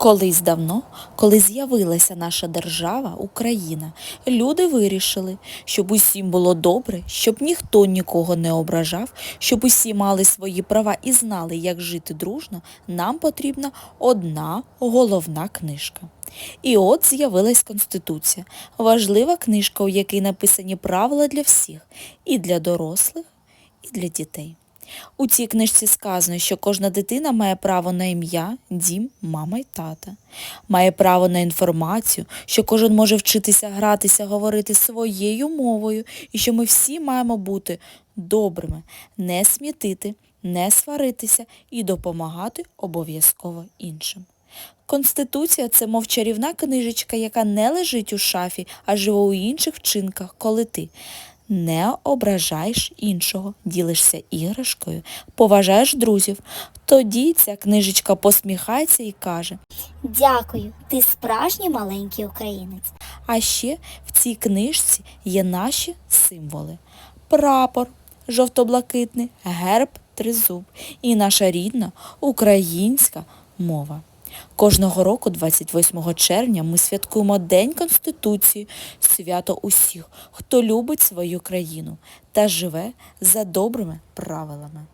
Колись давно, коли з'явилася наша держава, Україна, люди вирішили, щоб усім було добре, щоб ніхто нікого не ображав, щоб усі мали свої права і знали, як жити дружно, нам потрібна одна головна книжка. І от з'явилась Конституція, важлива книжка, у якій написані правила для всіх, і для дорослих, і для дітей. У цій книжці сказано, що кожна дитина має право на ім'я, дім, мама й тата. Має право на інформацію, що кожен може вчитися гратися, говорити своєю мовою, і що ми всі маємо бути добрими, не смітити, не сваритися і допомагати обов'язково іншим. Конституція це мов чарівна книжечка, яка не лежить у шафі, а живе у інших вчинках, коли ти не ображаєш іншого, ділишся іграшкою, поважаєш друзів. Тоді ця книжечка посміхається і каже, Дякую, ти справжній маленький українець. а ще в цій книжці є наші символи. Прапор жовто-блакитний, герб тризуб і наша рідна українська мова. Кожного року, 28 червня, ми святкуємо День Конституції, свято усіх, хто любить свою країну та живе за добрими правилами.